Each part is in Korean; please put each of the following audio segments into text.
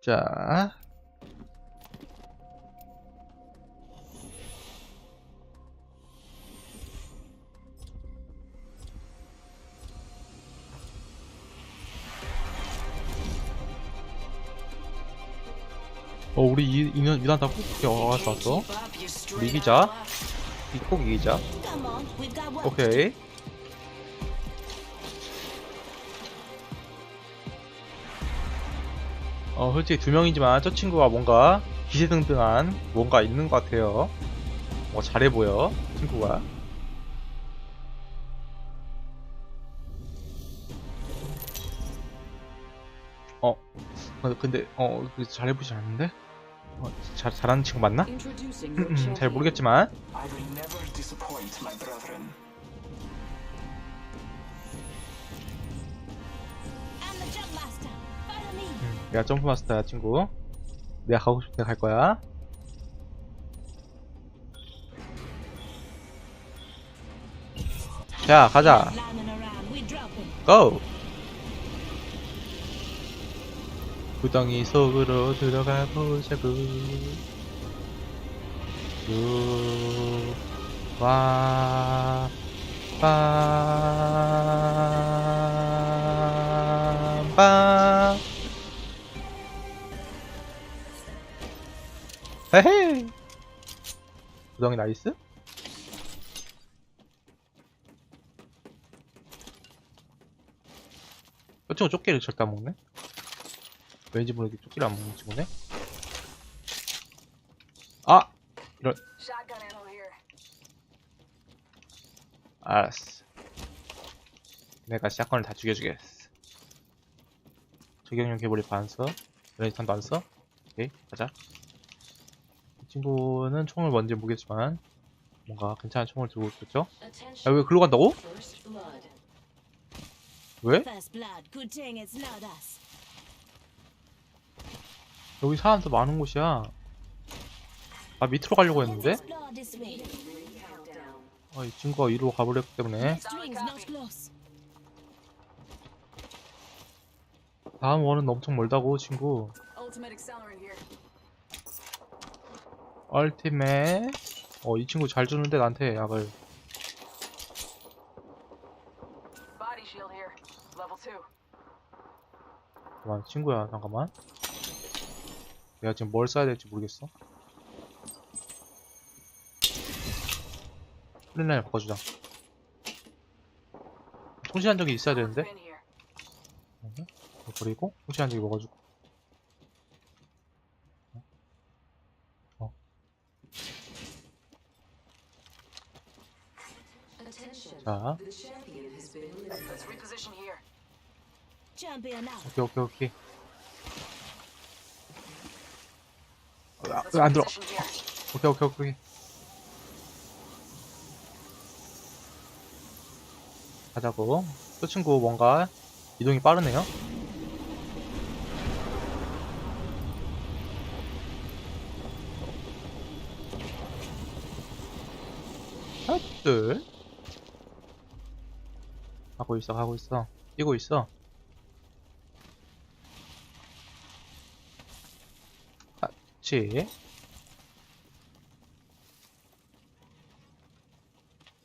자. 어, 우리 이, 이년, 이단 다 뽑게 왔어, 왔어. 이기자. 이꼭 이기자. 오케이. 어, 솔직히 두 명이지만 저 친구가 뭔가 기세등등한 뭔가 있는 것 같아요. 뭐 잘해 보여, 친구가. 어, 어, 근데, 어, 그 잘해 보지 않는데? 어, 잘, 잘하는 친구 맞나? 음, your 잘. 모르겠지만. 내가 점프 마스터야 친구 내가 가고 싶을 때 갈 거야 자 가자. 고! 구덩이 속으로 들어가 보자고 와 빰 빰 헤헤 구덩이 나이스? 저 친구 쪽기를 절대 안 먹네? 왠지 모르게 쪽기를 안 먹는 친구네? 아! Here. 알았어. 내가 샷건을 다 죽여주겠어. 적용용 개보리 반 써. 레지탄도 안 써. 오케이, 가자. 이 친구는 총을 뭔지 모르겠지만, 뭔가 괜찮은 총을 들고 있겠죠? 야. 왜 글로 간다고? 왜? 여기 사람도 많은 곳이야. 아, 밑으로 가려고 했는데? 아, 이 친구가 위로 가버렸기 때문에. 다음 원은 엄청 멀다고, 친구. 얼티메. 어, 이 친구 잘 주는데, 나한테 약을. Body shield here. Level 2. 잠깐만, 친구야, 잠깐만. 내가 지금 뭘 써야 될지 모르겠어. 플랜라인 바꿔주자. 통신한 적이 있어야 되는데? 버리고, 통신한 적이 먹어주고. Out. 오케이, 오케이, 오케이. 아, 왜안 들어? 오케이, 오케이, 오케이. 가자고. 또 친구 뭔가 이동이 빠르네요. 하나, 둘. 하고 있어, 하고 있어. 뛰고 있어. 같이.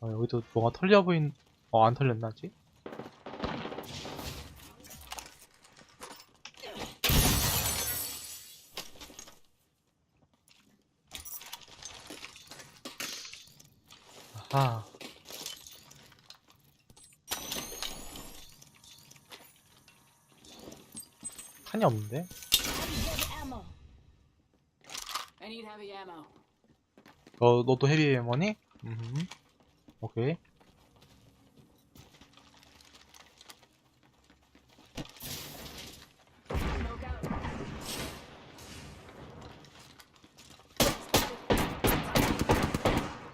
어, 여기도 뭐가 털려 보인, 어, 안 털렸나, 아직? 아 하. 칸이 없는데? Heavy, heavy ammo. I need heavy ammo. 너, 너도 헤비 에머니? 음. 오케이.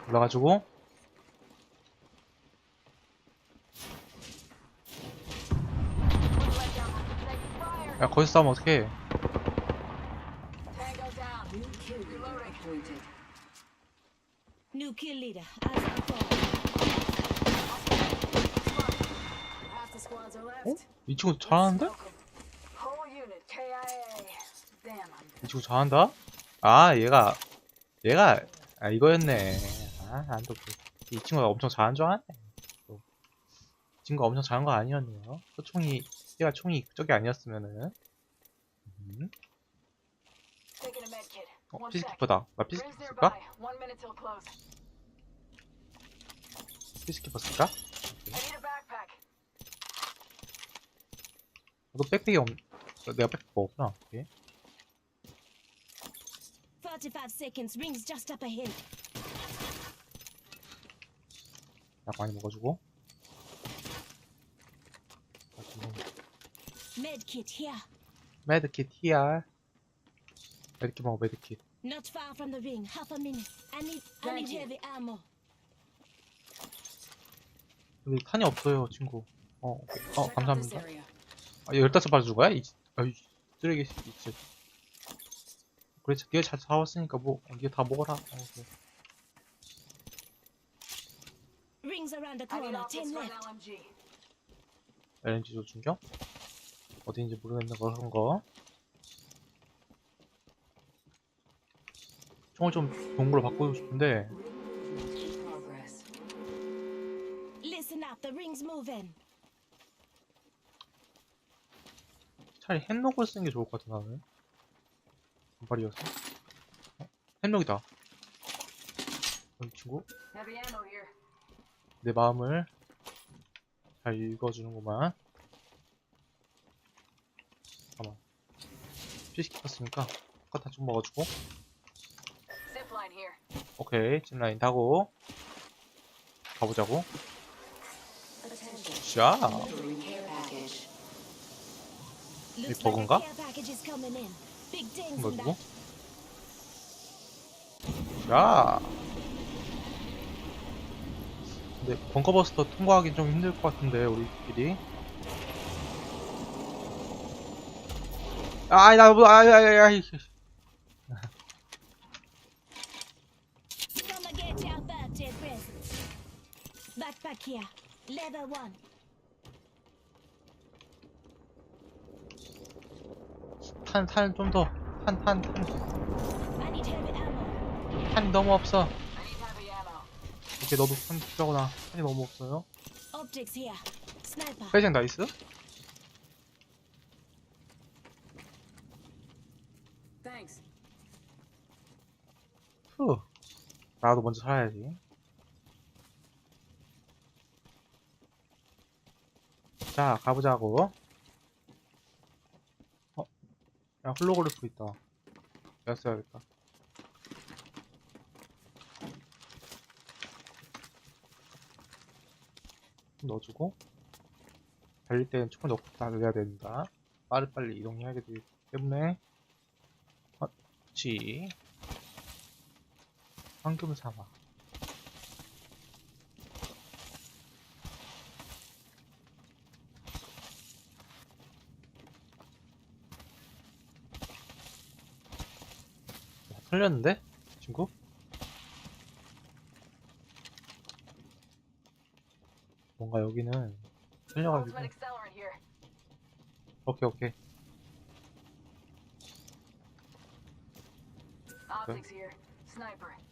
올라가지고. 야, 거기서 싸우면 어떡해. New kill leader. As. Half the left. 이 친구 잘하는데? Whole unit KIA. Damn, I'm 이 친구 잘한다? 아 얘가 얘가 아 이거였네 아 난또 이 친구가 엄청 잘하는 줄 알았네 또. 이 친구가 엄청 잘한 거 아니었네요 또 총이 얘가 총이 저게 아니었으면은 음. 어. 피스키퍼다 나 피스키퍼. 쓸까? 피스키퍼 쓸까? 너 백팩이 없 내가 백팩 뭐 없구나 오케이. 45 seconds. Rings just up ahead. 약 많이 먹어주고 아, 지금 Med kit here. 메드킷 히알 메드킷 먹어 메드킷 Not far from the ring. Half a minute. I need. I need heavy ammo. 여기 탄이 없어요 친구 어, 오케이. 어 감사합니다. 아, 15발 줄 거야? 이, 아이, 쓰레기, 진짜. 그래, 니가 잘 잡았으니까, 뭐, 어, 니가 다 먹어라. 어, 그래. Rings around the corner. optics 10 for an left. LMG. LNG 조준경? 어딘지 모르겠는 거, 그런 거. 총을 좀 좋은 걸로 바꾸고 싶은데, In progress. Listen up. The ring's moving. 차라리 햄록을 쓰는 게 좋을 것 같아, 나는. 반발이어서. 어? 햄록이다. 어, 이 친구. 내 마음을 잘 읽어주는구만. 잠깐만. 피시켰으니까 똑같아 좀 먹어주고. 오케이, 짚라인 타고 가보자고. 샤. Looks like 버그인가? that. 샤. 근데 벙커버스터 통과하기 좀 힘들 것 같은데 우리끼리. 아이 나 뭐, 아이 아이 아이. Come and get your birthday present. Backpack here. Leather one. 탄, 탄좀 더. 탄, 탄, 탄. I need heavy ammo. 탄이 너무 없어. 이렇게 너도 탄 필요하구나. 탄이 너무 없어요. Optics here. Sniper. 회생 나이스. 나도 먼저 살아야지. 자, 가보자고. 어? 야, 홀로그래프 있다. 내가 써야겠다. 넣어주고. 달릴 때는 총을 넣고 달려야 된다. 빠르빨리 이동해야 되기 때문에. 그렇지. 황금 사막. 야, 털렸는데? 친구? 뭔가 여기는 here. 오케이 오케이 Optics here. Sniper. 이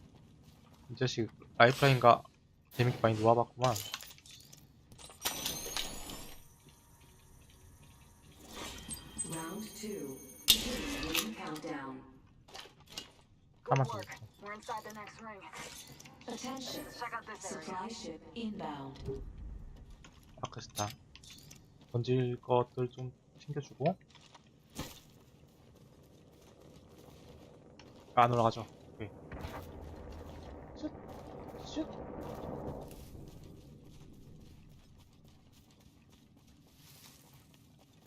자식 라이프라인가 재밌게 많이 놓아봤구만 Round two. Beginning countdown. Good 가만히 work. 있어 We're inside the next ring. Attention. Check out this area. Supply ship inbound. 아크스타 던질 것들 좀 챙겨주고 아, 안 올라가죠 오케이 슛! 슛!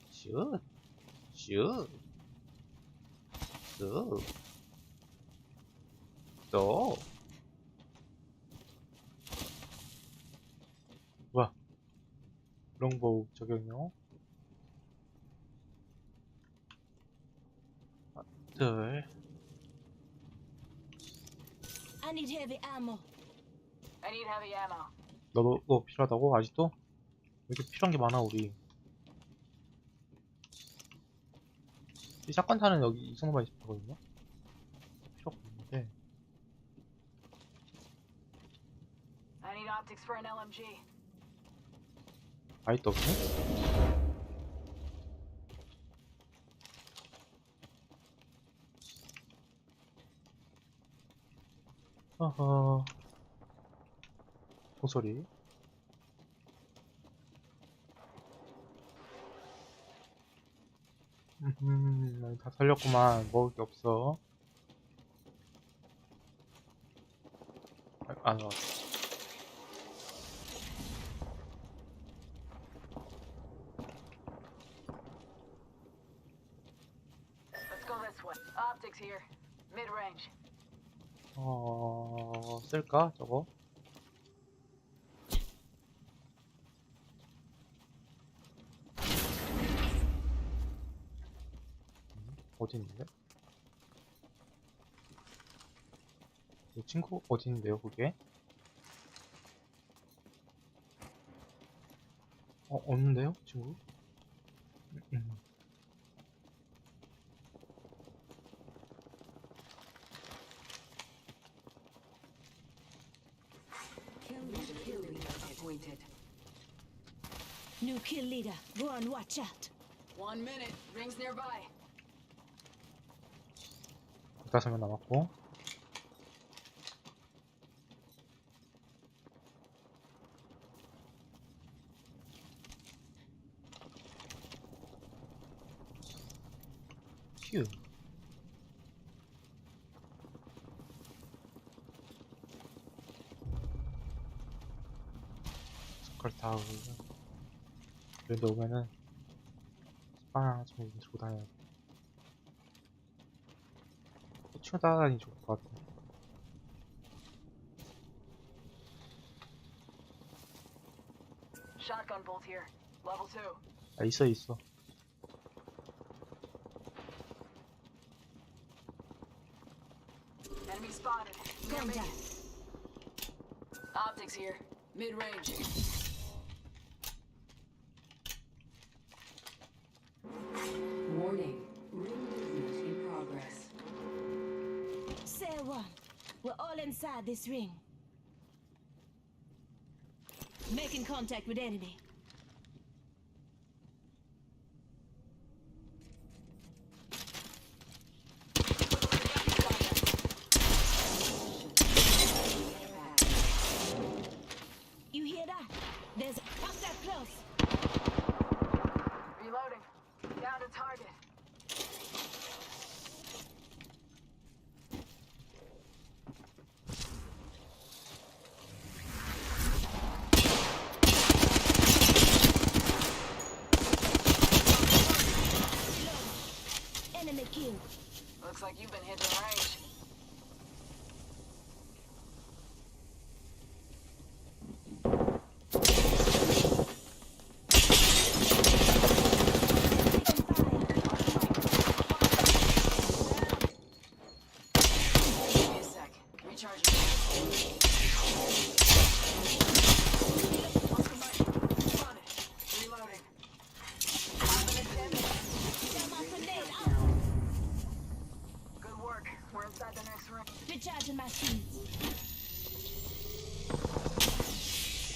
슛! 슛! 슛! 또! 뭐야 롱보우 하나, 둘 I need heavy ammo. need heavy ammo. 너도 너 필요하다고 아직도? 왜 이렇게 필요한 게 많아 우리. 이 샷건 타는 여기 이성만 있거든요. 필요 없는데. I need optics for an LMG. 아직도 없어? 어허. 소소리. 음, 다 털렸구만. 먹을 게 없어. 아, 안 range. 어, 쓸까? 저거? 음, 어디 있는데? 이 친구 어디 있는데요, 그게? 어, 없는데요, 친구? 음, 음. New kill leader. Go on, watch out. One minute. Rings nearby. 다섯 명 남았고. 휴. 스컬 타워. 그런데 오면은 스파나 좀 들고 다녀야 돼. 치고 따라다니 좋을 것 같아. Shotgun bolt here. Level two. 아, 있어, 있어. Enemy spotted. Near me. Contact. Optics here. Mid all inside this ring. Making contact with enemy.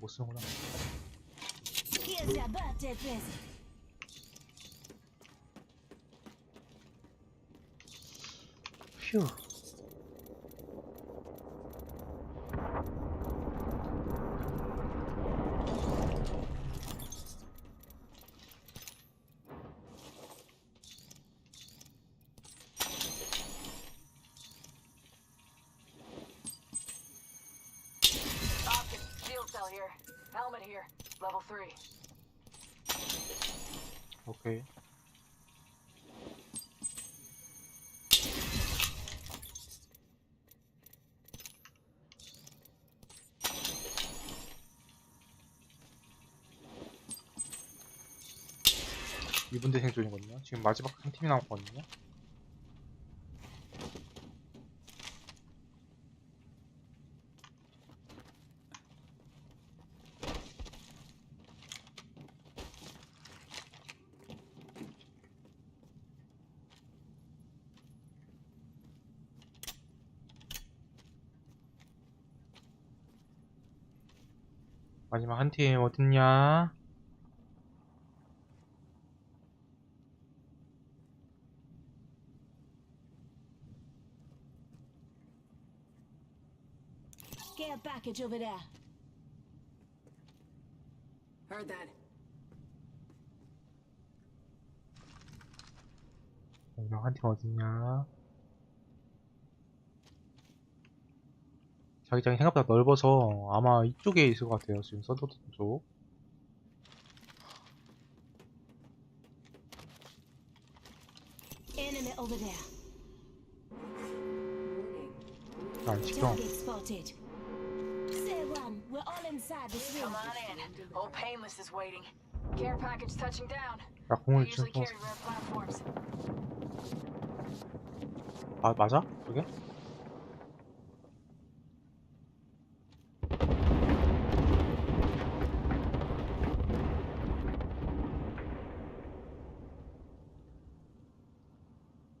지금 못 쓰는구나 Here's your birthday present. 휴 2분대 생존이거든요. 지금 마지막 한 팀이 남았거든요. 마지막 한 팀 어딨냐? Package over there. Heard that. 마지막 한팀 어딨냐? 자기장이 생각보다 넓어서 아마 이쪽에 있을 것 같아요. 지금 서도드 쪽. Over there. We're all inside this room. Come on in. Old Painless is waiting. Care package touching down. They 약공을 usually 지금 carry rare platforms. 아 맞아? 그게?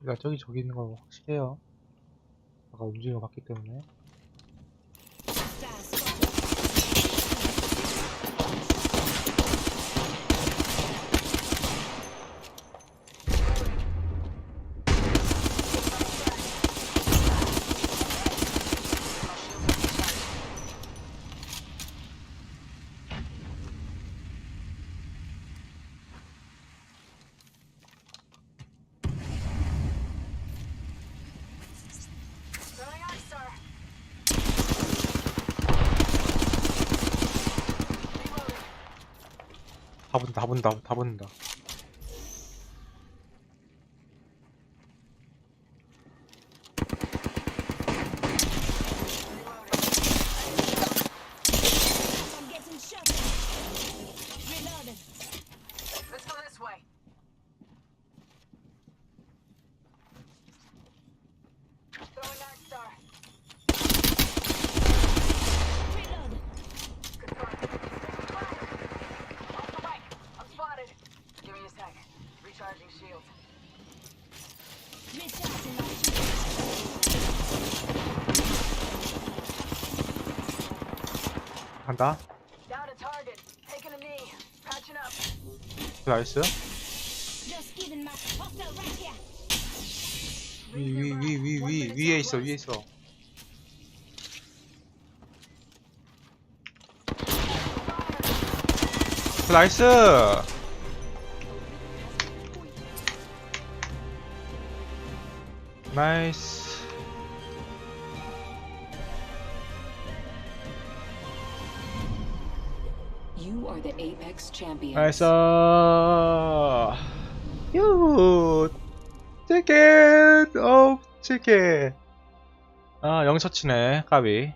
그러니까 저기 저기 있는 건 확실해요. 아까 움직임을 봤기 때문에. 다 붙는다, 다 붙는다, Up. 나이스. 위, 위, 위, 위, 위, 위에 있어, 위에 있어. 나이스! 나이스. 나이스. 유! 치킨! 어, 치킨. 아, 영처치네, 까비.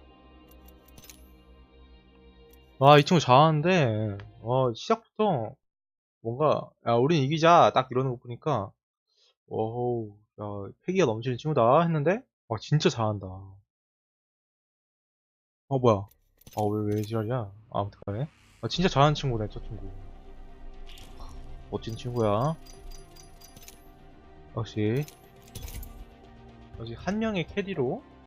와, 이 친구 잘하는데, 와, 시작부터, 뭔가, 야, 우린 이기자, 딱 이러는 거 보니까, 오우, 야, 패기가 넘치는 친구다, 했는데, 와, 진짜 잘한다. 어, 뭐야. 아, 왜, 왜 지랄이야? 아무튼 간에. 아, 진짜 잘하는 친구네, 저 친구. 멋진 친구야. 역시. 역시 한 명의 캐디로